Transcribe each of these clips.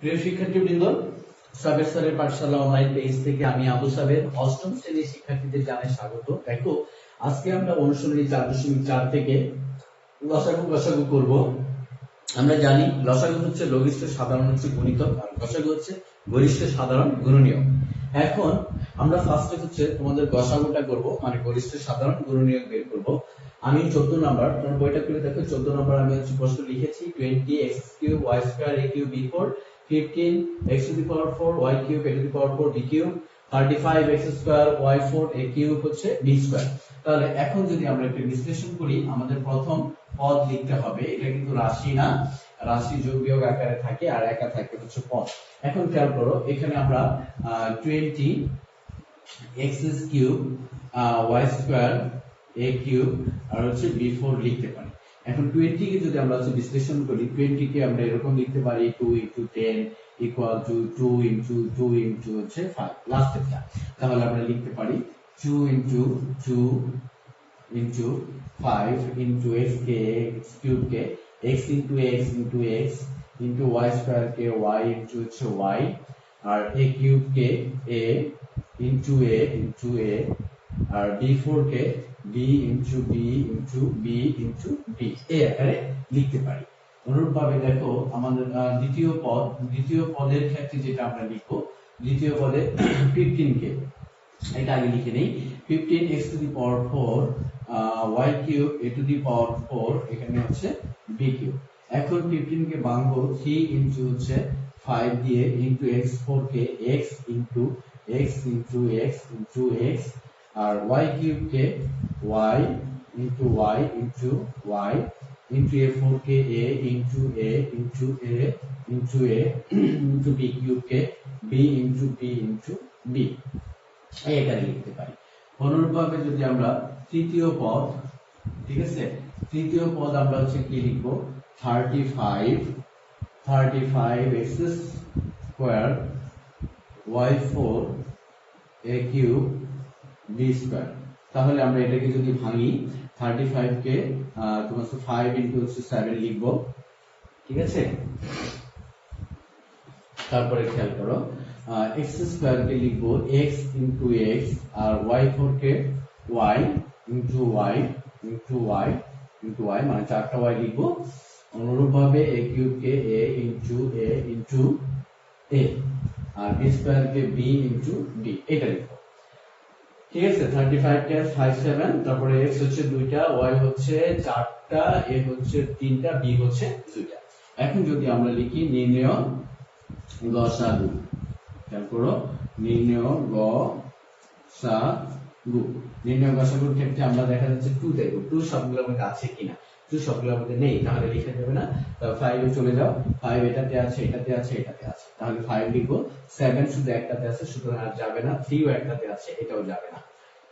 প্রিয় শিক্ষার্থীবৃন্দ সাবের স্যারের পাঠশালা অনলাইন পেজ থেকে আমি আবু সাবের অষ্টম শ্রেণির শিক্ষার্থীদের জানাই স্বাগত। দেখো, আজকে আমরা অনুশীলনী চার দশমিক চার থেকে লসাগু করব। আমরা জানি লসাগু হচ্ছে লঘিষ্ঠ সাধারণ হচ্ছে আর হচ্ছে গরিষ্ঠ সাধারণ গুণনীয়ক। এখন আমরা ফার্স্টে হচ্ছে তোমাদের গসাগুটা করব মানে গরিষ্ঠ সাধারণ গুণনীয়ক বের করব। আমি চোদ্দ নাম্বার, তোমার বইটা খুলে দেখো, চোদ্দ নাম্বার আমি হচ্ছে প্রশ্ন লিখেছি four fifteen x to the power four y cube a to the power four b cube thirty five x square y four a cube হচ্ছে বি স্কোয়ার তাহলে এখন যদি আমরা একটু বিশ্লেষণ করি, আমাদের প্রথম পদ লিখতে হবে। এটা কিন্তু রাশি না। রাশি যোগ বিয়োগ আকারে থাকে আর একা থাকে হচ্ছে পদ। এখন খেয়াল করো, এখানে আমরা twenty x cube y square a cube আর হচ্ছে বি ফোর লিখতে পারি। এখন টোয়েন্টি কে যদি আমরা হচ্ছে বিশ্লেষণ করি টোয়েন্টি কে আমরা এরকম লিখতে পারি two into ten equal to two into two into হচ্ছে ফাইভ লাস্টেরটা তাহলে আমরা লিখতে পারি two into two into five into x কে এক্স কিউব কে x into x into x into y square কে ওয়াই ইন্টু হচ্ছে ওয়াই আর এ cube K a into a into a R B four K b into b into b into b এই আকারে লিখতে পারি। অনুরূপভাবে দেখো আমাদের দ্বিতীয় পদ, দ্বিতীয় পদের ক্ষেত্রে যেটা আমরা লিখব, দ্বিতীয় পদে ফিফটিন কে, এটা আগে লিখে নেই fifteen x to the power four y cube a to the power four এখানে হচ্ছে বি কিউব এখন ফিফটিন কে ভাঙবো থ্রি ইন্টু হচ্ছে ফাইভ দিয়ে into x four K x into x into x into x R y cube K y into y into y into a four K a into a into a into a into b cube K b into b into b এই এখানে লিখতে পারি। অনুরূপভাবে যদি আমরা তৃতীয় পদ, ঠিক আছে? তৃতীয় পদ আমরা হচ্ছে কি লিখব? Thirty five thirty five x square y four a cube তাহলে আমরা এটাকে যদি ভাঙি থার্টি কে তোমার ফাইভ ইন্টু হচ্ছে সেভেন লিখব। ঠিক আছে? তারপরে খেয়াল করো এক্স স্কোয়ার কে লিখব এক্স ইন্টু এক্স আর ওয়াই ফোর কে y into y into y into y মানে চারটা ওয়াই লিখব। অনুরূপ ভাবে a cube K a into a into a R b square কে বি ইন্টু বি এটা লিখব। ঠিক আছে থার্টি ফাইভ কে ফাইভ সেভেন তারপরে এক্স হচ্ছে দুইটা ওয়াই হচ্ছে চারটা এ হচ্ছে তিনটা বি হচ্ছে দুইটা। এখন যদি আমরা লিখি নির্ণয় গসাগু, খেয়াল করো, নির্ণয় গ সা গু নির্ণয় গসাগুর ক্ষেত্রে আমরা দেখা যাচ্ছে টু দেখব টু সবগুলোর মধ্যে আছে কিনা? টু সবগুলোর মধ্যে নেই, তাহলে লিখে দেবে না। ফাইভে চলে যাও ফাইভ এটাতে আছে এটাতে আছে এটাতে আছে। তাহলে ফাইভ লিখব। সেভেন শুধু একটাতে আছে, সুতরাং আর যাবে না। থ্রিও একটাতে আছে, এটাও যাবে না।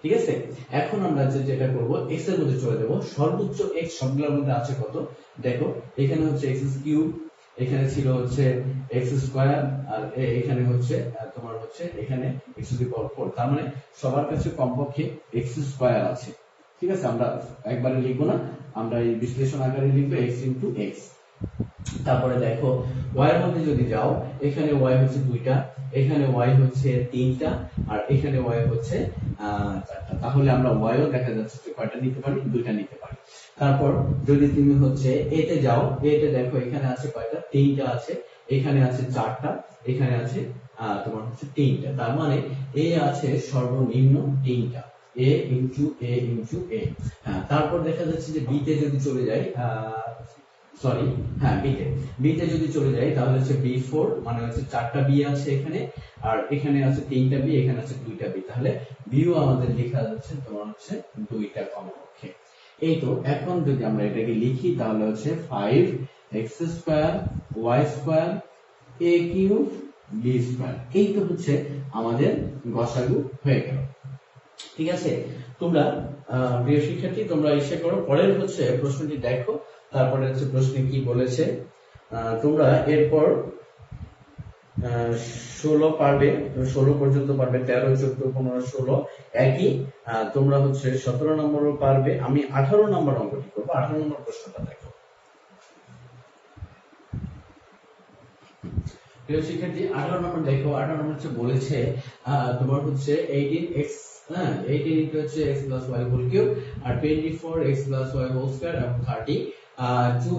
ঠিক আছে? এখন আমরা যে যেটা করব এক্সের মধ্যে চলে যাব। সর্বোচ্চ এক্স সবগুলোর মধ্যে আছে কত? দেখো, এখানে হচ্ছে এক্স কিউব এখানে ছিল হচ্ছে এক্স স্কোয়ার আর এখানে হচ্ছে তোমার হচ্ছে এখানে এক্স টু পাওয়ার ফোর তার মানে সবার কাছে কমপক্ষে এক্স স্কয়ার আছে। ঠিক আছে? আমরা একবারে লিখব না। আমরা এই বিশ্লেষণ আকারে লিখব x ইন্টু এক্স তারপরে দেখো ওয়াই এর মধ্যে যদি যাও, এখানে ওয়াই হচ্ছে দুইটা, এখানে ওয়াই হচ্ছে তিনটা, আর এখানে ওয়াই হচ্ছে চারটা। তাহলে আমরা ওয়াইও দেখা যাচ্ছে যে কয়টা নিতে পারি? দুইটা নিতে পারি। তারপর যদি তুমি হচ্ছে এতে যাও এতে দেখো এখানে আছে কয়টা? তিনটা আছে, এখানে আছে চারটা, এখানে আছে তোমার হচ্ছে তিনটা। তার মানে এ আছে সর্বনিম্ন তিনটা। এ ইন্টু এ ইন্টু এ হ্যাঁ তারপর দেখা যাচ্ছে যে বিতে যদি চলে যাই সরি হ্যাঁ বিতে বিতে যদি চলে যাই, তাহলে হচ্ছে বি ফোর মানে হচ্ছে চারটা বি আছে এখানে, আর এখানে আছে তিনটা বি এখানে আছে দুইটা বি তাহলে বিও আমাদের লেখা যাচ্ছে তোমার হচ্ছে দুইটা কমপক্ষে। এই তো, এখন যদি আমরা এটাকে লিখি, তাহলে হচ্ছে five x square y square a cube b square এই তো হচ্ছে আমাদের গসাগু হয়ে গেল। ঠিক আছে? তোমরা প্রিয় শিক্ষার্থী, তোমরা ইসে করো। পরের হচ্ছে প্রশ্নটি দেখো। তারপরে হচ্ছে প্রশ্নে কি বলেছে? তোমরা এরপর ষোলো পারবে ষোলো পর্যন্ত পারবে, তেরো, চোদ্দ, পনেরো, ষোলো, একই। তোমরা হচ্ছে সতেরো নম্বরও পারবে। আমি আঠারো নম্বর অঙ্কটি করব। আঠারো নম্বর প্রশ্নটা দেখো। প্রিয় শিক্ষার্থী, আঠারো নম্বর দেখো। আঠারো নম্বর হচ্ছে বলেছে তোমার হচ্ছে এইটিন এক্স হ্যাঁ এইটিন ইন্টু হচ্ছে x plus y whole cube আর twenty four x plus y whole square এবং থার্টি টু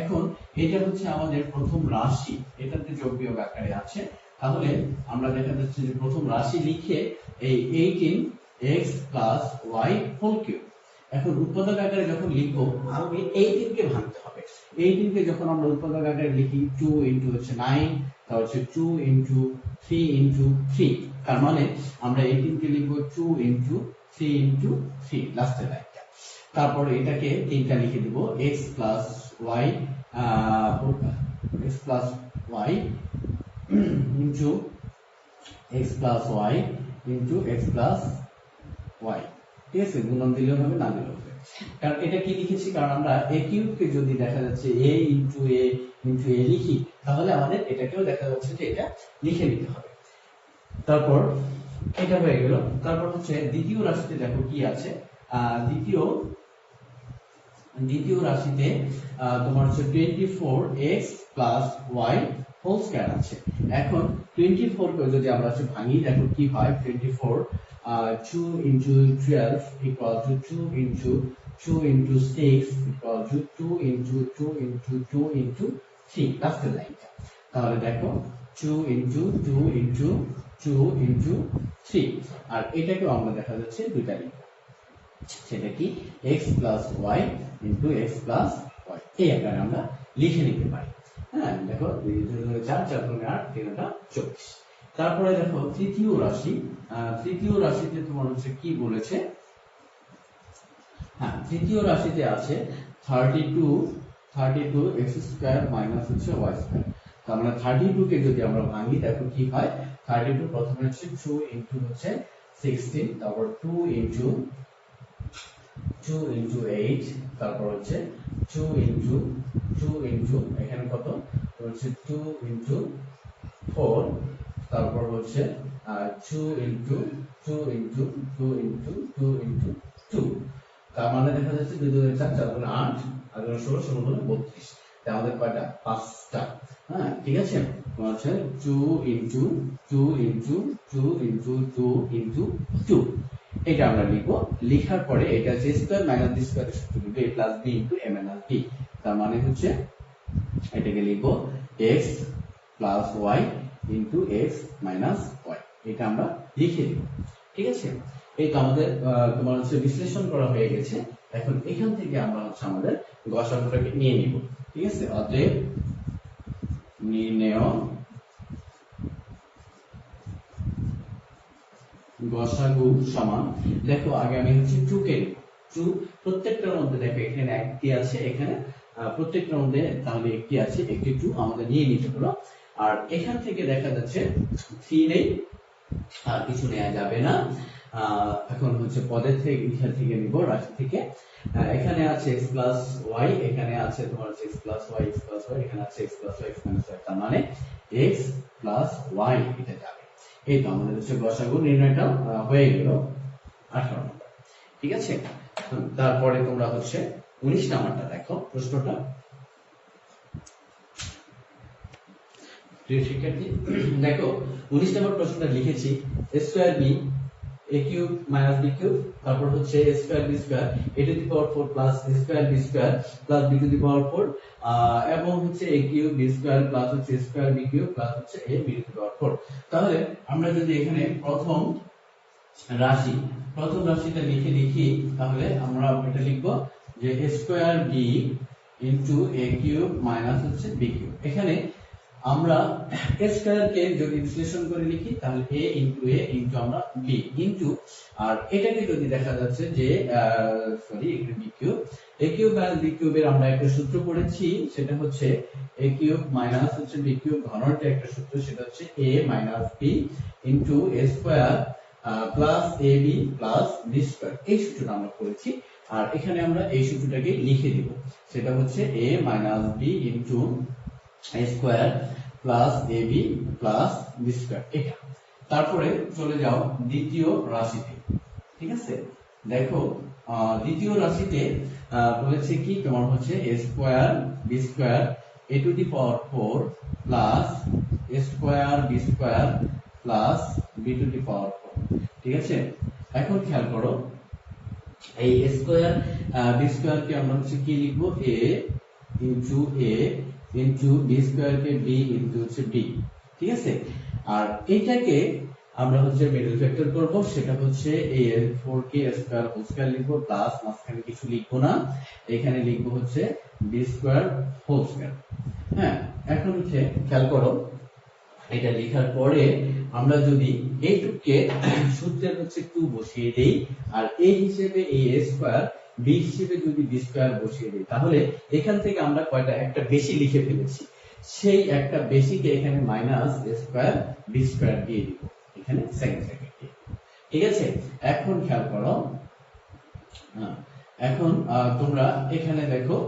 এখন এটা হচ্ছে আমাদের প্রথম রাশি, এটাতে যোগ বিয়োগ আকারে আছে। তাহলে আমরা দেখা যাচ্ছে যে প্রথম রাশি লিখে এই এইটিন এক্স হোল কিউব এখন উৎপাদক আকারে যখন লিখব আমি এইটিনকে ভাঙতে হবে। এইটিনকে যখন আমরা উৎপাদক আকারে লিখি টু ইন্টু হচ্ছে নাইন তার হচ্ছে two into three into three তার মানে আমরা এইটিনকে লিখব two into three into three লাস্টের লাইনটা তারপরে এটাকে তিনটা লিখে দিব x plus y x plus y into x plus y into x plus y ঠিক আছে? গুণন দিলেও হবে, না দিলেও হবে। কারণ এটা কি লিখেছি? কারণ আমরা এ কিউবকে যদি দেখা যাচ্ছে এ ইন্টু এ ইন্টু এ লিখি, তাহলে আমাদের এটাকেও দেখা যাচ্ছে যে এটা লিখে নিতে হবে। তারপর এটা হয়ে গেল। তারপর হচ্ছে দ্বিতীয় রাশিতে দেখো কি আছে। দ্বিতীয় দ্বিতীয় রাশিতে তোমার হচ্ছে twenty four x plus y whole square আছে। এখন টোয়েন্টি ফোর কে যদি আমরা হচ্ছে ভাঙি, দেখো কি হয়? Twenty four two into twelve equal to two into two into six equal to two into two into two into three লাস্টের লাইনটা তাহলে দেখো two into two into two into three আর এটাকেও আমরা দেখা যাচ্ছে দুইটা লিখব সেটা কি? X plus y into x plus y এই আকারে আমরা লিখে নিতে পারি। হ্যাঁ দেখো, দুই দুই চার চার দুই, আট তিন চব্বিশ। তারপরে দেখো, তৃতীয় রাশি। তৃতীয় রাশিতে তোমার হচ্ছে কি বলেছে? হ্যাঁ তৃতীয় রাশিতে আছে thirty two thirty two x square minus হচ্ছে ওয়াই স্কোয়ার তার মানে থার্টি টু কে যদি আমরা ভাঙি দেখো কি হয়? থার্টি টু প্রথমে হচ্ছে টু ইন্টু হচ্ছে সিক্সটিন তারপর two into two into eight তারপর হচ্ছে টু ইন্টু টু ইন্টু এখানে কত? হচ্ছে টু ইন্টু ফোর তারপর হচ্ছে two into two into two into two into two তার মানে দেখা যাচ্ছে দুই দুই চার চার দুই আট আর দুই ষোলো ষোলো দুই বত্রিশ আমাদের কয়টা? পাঁচটা। হ্যাঁ ঠিক আছে? তোমার হচ্ছে two into two into two into two এটা আমরা লিখব। লেখার পরে এটা হচ্ছে স্কোয়ার মাইনাস বি স্কোয়ার সূত্র লিখব a plus b into a minus b তার মানে হচ্ছে এটাকে লিখব x plus y into x minus y এটা আমরা লিখে দিব। ঠিক আছে? এই তো আমাদের তোমার হচ্ছে বিশ্লেষণ করা হয়ে গেছে। এখন এখান থেকে আমরা হচ্ছে আমাদের গসাগুটাকে নিয়ে নিব। ঠিক আছে? অতএব নির্ণয় গসাগু সমান। দেখো, আগে আমি হচ্ছে টু কে টু প্রত্যেকটার মধ্যে, দেখো, এখানে একটি আছে, এখানে প্রত্যেকটার মধ্যে তাহলে একটি আছে, একটি টু আমাদের নিয়ে নিতে হলো। আর এখান থেকে দেখা যাচ্ছে, থ্রি নেই, আর কিছু নেওয়া যাবে না। এখন হচ্ছে পদের থেকে এখান থেকে নিব, রাশি থেকে। এখানে আছে এক্স প্লাস ওয়াই, এখানে আছে তোমার হচ্ছে x plus y, x plus y, এখানে আছে x plus y x minus y তার মানে এক্স প্লাস ওয়াই, এটা যাবে। এই তো আমাদের হচ্ছে গসাগু নির্ণয়টা হয়ে গেল। আঠারো নম্বর ঠিক আছে? তারপরে তোমরা হচ্ছে উনিশ নাম্বারটা দেখো, প্রশ্নটা। প্রিয় শিক্ষার্থী, দেখো, উনিশ নম্বর প্রশ্নটা লিখেছি স্কোয়ার বি তাহলে আমরা যদি এখানে প্রথম রাশি, প্রথম রাশিটা লিখে লিখি তাহলে আমরা এটা লিখব যে square b into a cube minus হচ্ছে বি কিউব এখানে আমরা এ স্কোয়ারকে যদি বিশ্লেষণ করে লিখি, তাহলে এ ইন্টু এ ইন্টু আমরা বি ইন্টু আর এটাকে যদি দেখা যাচ্ছে যে সরি একটু b cube a cube minus b কিউবের আমরা একটা সূত্র পড়েছি, সেটা হচ্ছে এ কিউব মাইনাস হচ্ছে বি কিউব ঘনর যে একটা সূত্র, সেটা হচ্ছে a minus b into a square plus a b plus b square এই সূত্রটা আমরা পড়েছি, আর এখানে আমরা এই সূত্রটাকে লিখে দিব। সেটা হচ্ছে a minus b into square plus a b plus b square এটা। তারপরে চলে যাও দ্বিতীয় রাশিতে, ঠিক আছে? দেখো দ্বিতীয় রাশিতে বলেছে কি? তোমার হচ্ছে a square b square a to the power four plus a square b square plus b to the power four ঠিক আছে? এখন খেয়াল করো, এই স্কোয়ার বি স্কোয়ার কে আমরা হচ্ছে কি লিখব? A into a into b square K B into হচ্ছে বি ঠিক আছে? আর এইটাকে আমরা হচ্ছে মিডল ফ্যাক্টর করব, সেটা হচ্ছে এ এর ফোর কে স্কোয়ার হোল স্কোয়ার লিখব প্লাস মাঝখানে কিছু লিখব না, এখানে লিখব হচ্ছে বি স্কোয়ার হোল স্কোয়ার হ্যাঁ এখন হচ্ছে খেয়াল করো, এটা লেখার পরে আমরা যদি এইটুকে সূত্রের হচ্ছে টু বসিয়ে দেই, আর এই হিসেবে এ স্কোয়ার বি হিসেবে যদি বি স্কোয়ার বসিয়ে দিই তাহলে এখান থেকে আমরা কয়টা? একটা বেশি লিখে ফেলেছি। সেই একটা বেশিকে এখানে মাইনাস দিয়ে দিব। এখানে সেকেন্ড সেকেন্ড ঠিক আছে? এখন খেয়াল করো। হ্যাঁ, এখন তোমরা এখানে দেখো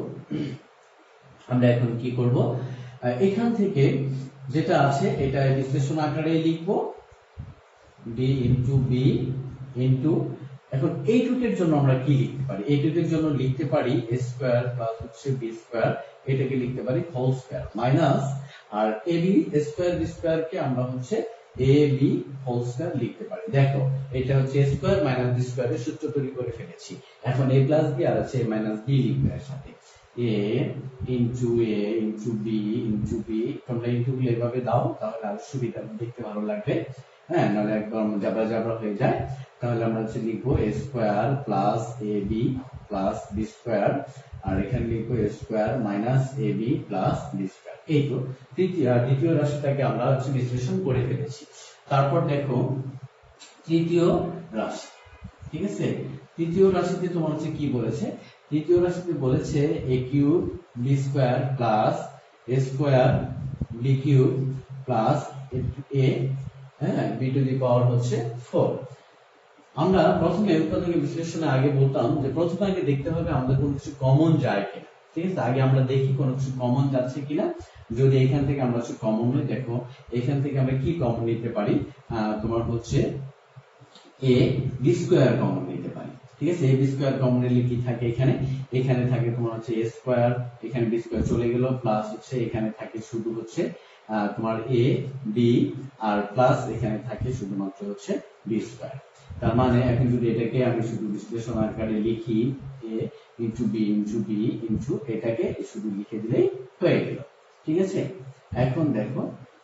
আমরা এখন কি করব? এখান থেকে যেটা আছে এটা বিশ্লেষণ আকারে লিখব। ডি ইন্টু বি ইন্টু এখন এইটুকের জন্য আমরা কি লিখতে পারি? এইটুকের জন্য লিখতে পারি এ স্কোয়ার প্লাস হচ্ছে বি স্কোয়ার এটাকে লিখতে পারি হোল স্কোয়ার মাইনাস আর বি স্কোয়ার বি স্কোয়ার কে আমরা হচ্ছে বি হোল স্কোয়ার লিখতে পারি। দেখো, এটা হচ্ছে স্কোয়ার মাইনাস বি স্কোয়ারের সূত্র তৈরি করে ফেলেছি। এখন এ প্লাস বি আর আছে মাইনাস বি লিখবে এর সাথে a into a into b into b তোমরা ইন্টু গুলো এভাবে দাও, তাহলে আরও সুবিধা, দেখতে ভালো লাগবে। হ্যাঁ নাহলে একদম জাবরা জাবরা হয়ে যায়। তাহলে আমরা হচ্ছে লিখব a square plus a b plus b square আর এখানে লিখব a square minus a b plus b square এই তো, তৃতীয় দ্বিতীয় রাশিটাকে আমরা হচ্ছে বিশ্লেষণ করে ফেলেছি। তারপর দেখো, তৃতীয় রাশি, ঠিক আছে? তৃতীয় রাশিতে তোমার হচ্ছে কি বলেছে? তৃতীয় রাশিতে বলেছে a cube b square plus a square b cube plus a হ্যাঁ আমরা প্রথমে বিশ্লেষণে আগে বলতাম যে প্রথমে আগে দেখতে হবে আমাদের কোনো কিছু কমন যায় কিনা। ঠিক আছে? আগে আমরা দেখি কোনো কিছু কমন যাচ্ছে কিনা। যদি এখান থেকে আমরা কিছু কমন দেখো, এখান থেকে আমরা কি কমন নিতে পারি? তোমার হচ্ছে এ বি স্কোয়ার কমন নিতে পারি। ঠিক আছে? এ বি স্কোয়ার কমন নিলে কি থাকে এখানে? এখানে থাকে তোমার হচ্ছে এ স্কোয়ার এখানে বি স্কোয়ার চলে গেল প্লাস হচ্ছে এখানে থাকে শুধু হচ্ছে তোমার এ বি আর প্লাস এখানে থাকে শুধুমাত্র হচ্ছে বি স্কোয়ার তার মানে এখন যদি এটাকে আমি শুধু বিশ্লেষণ আকারে লিখি a into b into b into এটাকে শুধু লিখে দিলেই হয়ে গেল। ঠিক আছে? এখন দেখো,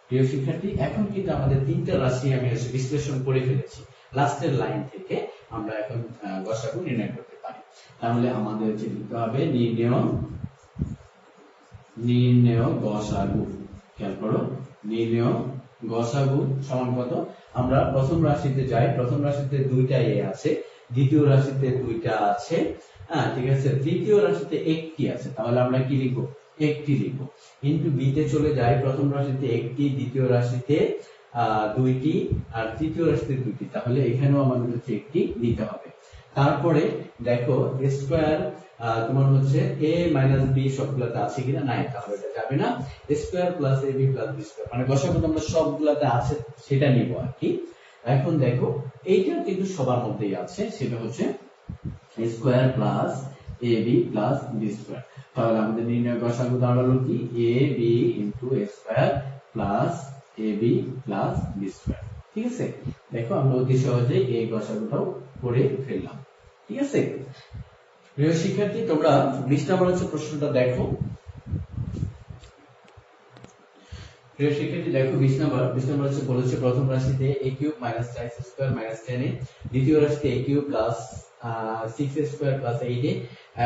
প্রিয় শিক্ষার্থী, এখন কিন্তু আমাদের তিনটা রাশি আমি বিশ্লেষণ করে ফেলেছি। লাস্টের লাইন থেকে আমরা এখন গসাগু নির্ণয় করতে পারি। তাহলে আমাদের হচ্ছে লিখতে হবে, নির্ণয় নির্ণয় গসাগু খেয়াল করো। নির্ণয়, গসাগু, সমান কত? আমরা প্রথম রাশিতে যাই। প্রথম রাশিতে দুইটা এ আছে, দ্বিতীয় রাশিতে দুইটা আছে। হ্যাঁ ঠিক আছে? তৃতীয় রাশিতে একটি আছে। তাহলে আমরা কি লিখব? একটি লিখব। ইন্টু বি তে চলে যাই। প্রথম রাশিতে একটি, দ্বিতীয় রাশিতে দুইটি, আর তৃতীয় রাশিতে দুইটি। তাহলে এখানেও আমাদের হচ্ছে একটি নিতে হবে। তারপরে দেখো স্কোয়ার তোমার হচ্ছে এ মাইনাস বি সবগুলাতে আছে কিনা? নাই, তাহলে এটা যাবে না। Square plus a b plus b square মানে গসাগু আমরা সবগুলাতে আছে, সেটা নিব আর কি। এখন দেখো এইটা কিন্তু সবার মধ্যেই আছে, সেটা হচ্ছে square plus a b plus b square তাহলে আমাদের নির্ণয় গসাগু দাঁড়াল কি? A b into square plus a b plus b square ঠিক আছে? দেখো আমরা অতি সহজে এই গসাগুটাও করে ফেললাম। ঠিক আছে? প্রিয় শিক্ষার্থী, তোমরা বিশ নম্বর হচ্ছে প্রশ্নটা দেখো। প্রিয় শিক্ষার্থী, দেখো, বিশ বিশ হচ্ছে বলেছে প্রথম রাশিতে a cube minus square minus দ্বিতীয় রাশিতে a cube plus six square plus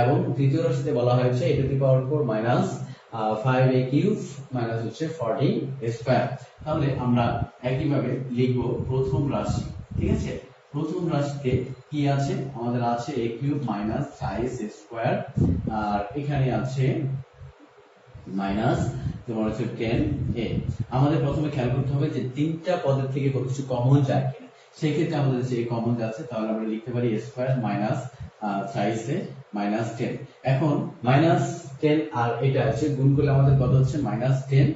এবং তৃতীয় রাশিতে বলা হয়েছে a power four minus five a cube minus হচ্ছে ফর্টি স্কোয়ার তাহলে আমরা একইভাবে লিখব প্রথম রাশি। ঠিক আছে? প্রথম রাশিতে কি আছে? আমাদের আছে এ কিউব মাইনাস সাইজ স্কোয়ার আর এখানে আছে মাইনাস তোমার হচ্ছে টেন এ আমাদের প্রথমে খেয়াল করতে হবে যে তিনটা পদের থেকে কোনো কিছু কমন যায় কিনা। সেই ক্ষেত্রে আমাদের যে কমন যাচ্ছে তাহলে আমরা লিখতে পারি স্কোয়ার মাইনাস সাইজ এ মাইনাস টেন এখন মাইনাস টেন আর এটা আছে, গুণ করলে আমাদের কত হচ্ছে? মাইনাস টেন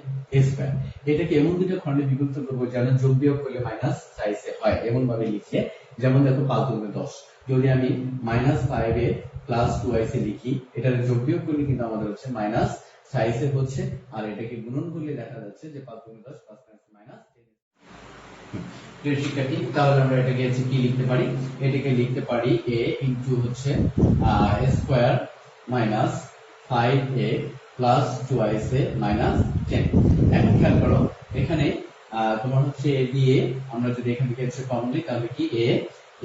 স্কোয়ার এটাকে এমন দুটো বিভক্ত করব যেন যোগ বিয়োগ করলে মাইনাস সাইজে হয় এমন ভাবে লিখে যেমন দেখো পাঁচ দশ। যদি আমি minus five a plus twice লিখি যোগ বিয়োগ করলে কিন্তু আমাদের হচ্ছে মাইনাস সাইজে হচ্ছে, আর এটাকে গুণন করলে দেখা যাচ্ছে যে পাঁচ দশ মাইনাস শিক্ষার্থী, তাহলে আমরা এটাকে হচ্ছে কি লিখতে পারি? এটাকে লিখতে পারি a ইনটু হচ্ছে square minus five a plus twice a minus ten এখন খেয়াল করো, এখানে তোমার হচ্ছে এ দিয়ে আমরা যদি এখান থেকে হচ্ছে কমন নিই, তাহলে কি a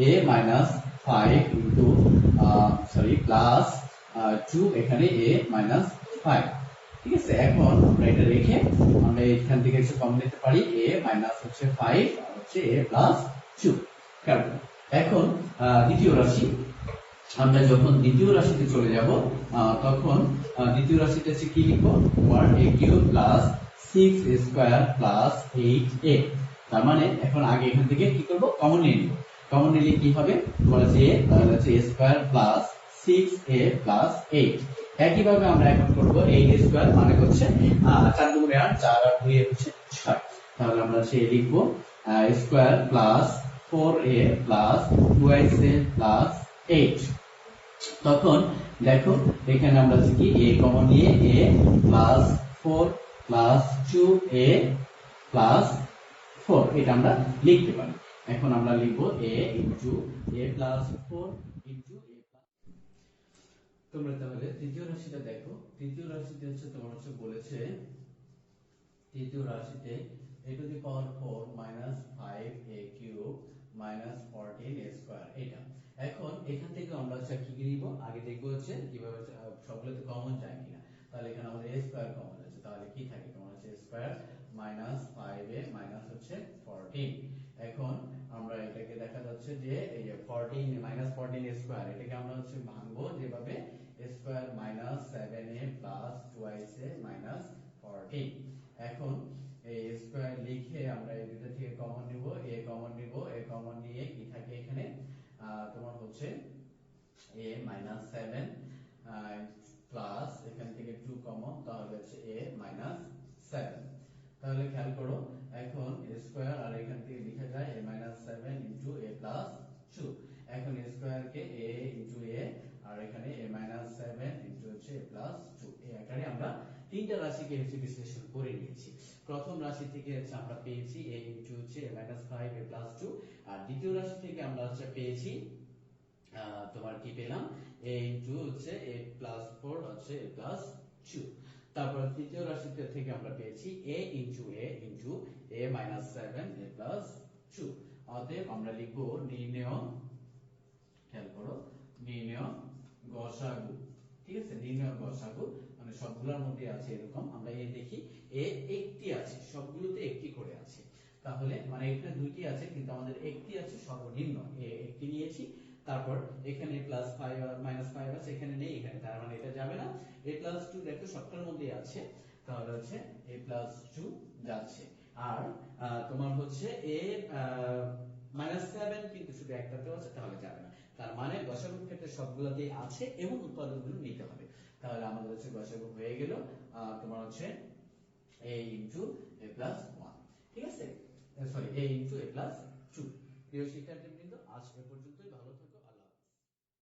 a minus five into sorry plus two এখানে এ মাইনাস ফাইভ ঠিক আছে? এখন আমরা এটা রেখে আমরা এখান থেকে হচ্ছে কমন নিতে পারি। এ মাইনাস হচ্ছে ফাইভ হচ্ছে এ প্লাস টু এখন দ্বিতীয় রাশি। আমরা যখন দ্বিতীয় রাশিতে চলে যাব তখন দ্বিতীয় রাশিতে হচ্ছে কি লিখব? তোমার a cube plus six square plus eight a. তার মানে এখন আগে এখান থেকে কি করব? কমন নিয়ে নিব। কমন নিলে কি হবে? তোমার এ তাহলে হচ্ছে a square plus six a plus eight. একইভাবে আমরা এখন করব এইট স্কোয়ার মানে হচ্ছে চার দুগুণে আট, চার আর দুই হচ্ছে ছয় তাহলে আমরা সে লিখব square plus four a plus twice a plus eight. তখন দেখো, এখানে আমরা হচ্ছে এ কমন নিয়ে a plus four plus two a plus four এটা আমরা লিখতে পারি। এখন আমরা লিখব a into a plus four into a তোমরা তাহলে তৃতীয় রাশিটা দেখো। তৃতীয় রাশিতে হচ্ছে তোমার হচ্ছে বলেছে, তৃতীয় রাশিতে a to the power 4 minus five a cube minus 14 a square এটা। এখন এখান থেকে আমরা হচ্ছে কি নিব আগে দেখব হচ্ছে কীভাবে সবগুলোতে কমন যায় কিনা। তাহলে এখানে আমাদের a স্কয়ার কমন আছে। তাহলে কি থাকে? তোমার হচ্ছে স্কয়ার মাইনাস 5a মাইনাস হচ্ছে 14 এখন আমরা এটাকে দেখা যাচ্ছে যে এই যে 14 মাইনাস 14 স্কয়ার এটাকে আমরা হচ্ছে ভাঙবো যেভাবে square minus seven a plus 2a minus 14 এখন এই স্কোয়ার লিখে আমরা এই দুটো থেকে কমন নিব। এ কমন নিব। এ কমন নিয়ে কি থাকে এখানে আহ, তোমার হচ্ছে a মাইনাস সেভেন প্লাস এখান থেকে টু কমন তাহলে হচ্ছে a মাইনাস সেভেন তাহলে খেয়াল করো, এখন স্কয়ার আর এখান থেকে লিখা যায় a minus seven into a plus two এখন স্কয়ার কে a ইন্টু এ আর এখানে a মাইনাস সেভেন ইন্টু হচ্ছে a প্লাস টু এই আকারে আমরা তিনটা রাশিকে হচ্ছে বিশ্লেষণ করে নিয়েছি। প্রথম রাশি থেকে হচ্ছে আমরা পেয়েছি a ইন্টু হচ্ছে a minus five a plus two আর দ্বিতীয় রাশি থেকে আমরা হচ্ছে পেয়েছি তোমার কি পেলাম? A ইন্টু হচ্ছে a প্লাস ফোর হচ্ছে a প্লাস টু তারপর তৃতীয় রাশিতে থেকে আমরা পেয়েছি a into a into a minus seven a plus two অতএব আমরা লিখব নির্ণয়, খেয়াল করো, নির্ণয় গসাগু। ঠিক আছে? নির্ণয় গসাগু। মানে সবগুলোর মধ্যে আছে এরকম। আমরা এই দেখি, এ একটি আছে, সবগুলোতে একটি করে আছে। তাহলে মানে এখানে দুইটি আছে, কিন্তু আমাদের একটি আছে সর্বনিম্ন। এ একটি নিয়েছি তারপর এখানে প্লাস ফাইভ মাইনাস ফাইভ আছে, এখানে নেই এখানে, তার মানে এটা যাবে না। এ প্লাস টু দেখো সবটার মধ্যে আছে। তাহলে হচ্ছে এ প্লাস টু যাচ্ছে। আর তোমার হচ্ছে এ মাইনাস সেভেন কিন্তু শুধু একটাতেও আছে, তাহলে যাবে না। তার মানে গসাগুর ক্ষেত্রে সবগুলোতেই আছে এবং উৎপাদকগুলো নিতে হবে। তাহলে আমাদের হচ্ছে গসাগু হয়ে গেল তোমার হচ্ছে a into A plus one ঠিক আছে? Sorry a into A plus two প্রিয় শিক্ষার্থী বৃন্দ আজ এ